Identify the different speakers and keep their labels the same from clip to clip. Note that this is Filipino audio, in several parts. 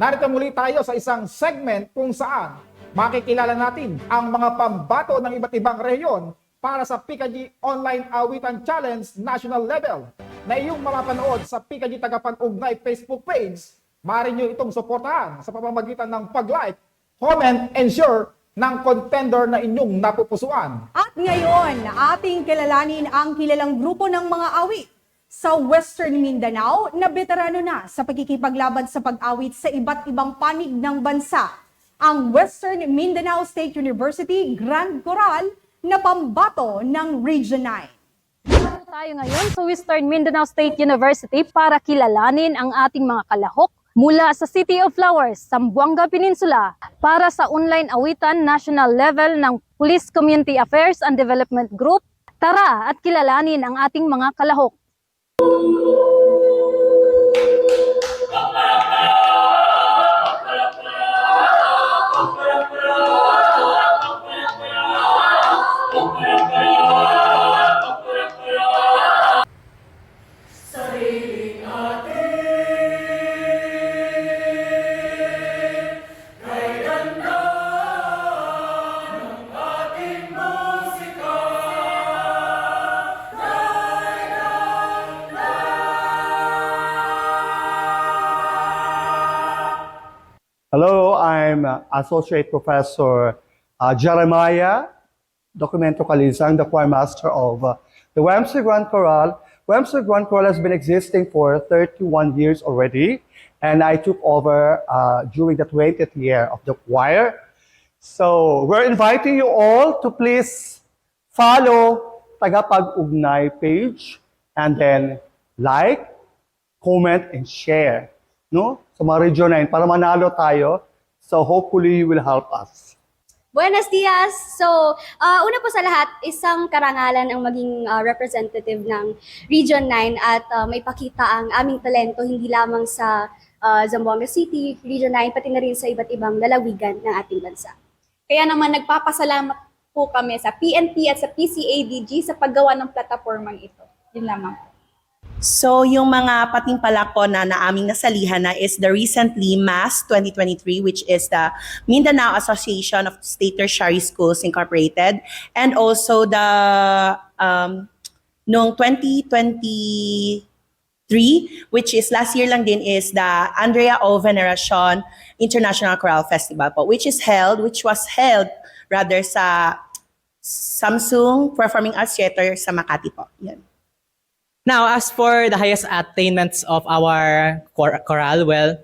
Speaker 1: Narito muli tayo sa isang segment kung saan makikilala natin ang mga pambato ng iba't ibang rehiyon para sa PKG Online Awitan Challenge National Level na iyong mapapanood sa PKG Tagapag-Ugnay Facebook page. Maaari nyo itong suportahan sa pamamagitan ng pag-like, comment, and share ng contender na inyong napupusuan.
Speaker 2: At ngayon, ating kilalanin ang kilalang grupo ng mga awit sa Western Mindanao na veterano na sa pagkikipaglaban sa pag-awit sa iba't ibang panig ng bansa. Ang Western Mindanao State University Grand Coral na pambato ng Region 9.
Speaker 3: Narito tayo ngayon sa Western Mindanao State University para kilalanin ang ating mga kalahok mula sa City of Flowers, Zamboanga Peninsula para sa online awitan national level ng Police Community Affairs and Development Group. Tara at kilalanin ang ating mga kalahok. Oh.
Speaker 4: Hello, I'm uh, Associate Professor uh, Jeremiah Documento Calizang, the choir master of uh, the WMC Grand Choral. WMC Grand Choral has been existing for 31 years already, and I took over uh, during the 20th year of the choir. So we're inviting you all to please follow Tagapag-Ugnay page and then like, comment, and share. No? Sa mga Region 9 para manalo tayo. So hopefully you will help us.
Speaker 5: Buenos dias! So, ah, una po sa lahat, isang karangalan ang maging ah, representative ng Region 9 at ah, may pakita ang aming talento hindi lamang sa ah, Zamboanga City, Region 9, pati na rin sa iba't ibang lalawigan ng ating bansa.
Speaker 6: Kaya naman nagpapasalamat po kami sa PNP at sa PCADG sa paggawa ng platapormang ito. Yun lamang.
Speaker 7: So, yung mga patimpalak po na, na aming nasalihan na is the recently MAS 2023, which is the Mindanao Association of State Tertiary Schools Incorporated, and also the, um, noong 2023, which is last year lang din, is the Andrea O. Veneracion International Choral Festival po, which is held, which was held rather sa Samsung Performing Arts Theater sa Makati po. Yan.
Speaker 8: Now, as for the highest attainments of our chor- chorale, well,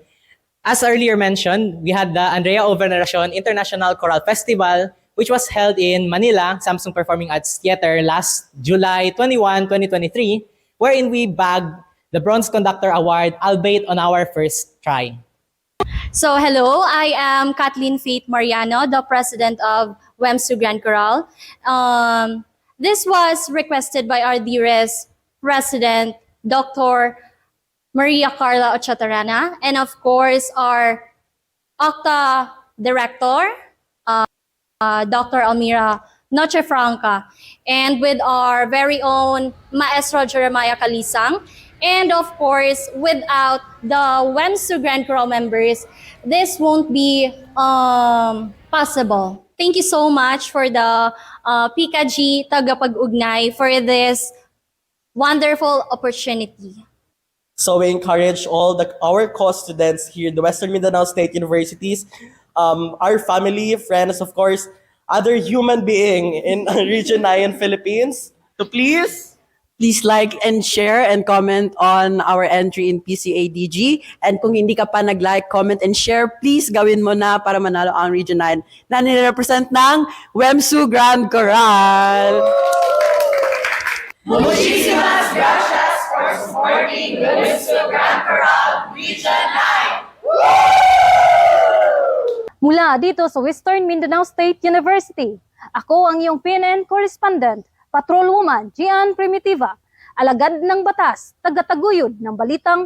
Speaker 8: as earlier mentioned, we had the Andrea O. International Choral Festival, which was held in Manila, Samsung Performing Arts Theater last July 21, 2023, wherein we bagged the Bronze Conductor Award, albeit on our first try.
Speaker 5: So, hello, I am Kathleen Faith Mariano, the president of WEMSU Grand Coral. Um, this was requested by our dearest president, Dr. Maria Carla Ochatarana, and of course, our OCTA director, uh, uh, Dr. Almira Noche Franca, and with our very own Maestro Jeremiah Kalisang. And of course, without the WEMSU Grand Choral members, this won't be um, possible. Thank you so much for the uh, PKG Tagapag-Ugnay for this wonderful opportunity.
Speaker 9: So we encourage all the our co-students here, at the Western Mindanao State Universities, um, our family, friends, of course, other human being in Region 9 Philippines, to please
Speaker 10: Please like and share and comment on our entry in PCADG. And kung hindi ka pa nag-like, comment, and share, please gawin mo na para manalo ang Region 9 na nirepresent ng WEMSU Grand Coral.
Speaker 3: Mula dito sa Western Mindanao State University, ako ang iyong PNN correspondent, Patrolwoman Gian Primitiva, alagad ng batas, tagataguyod ng balitang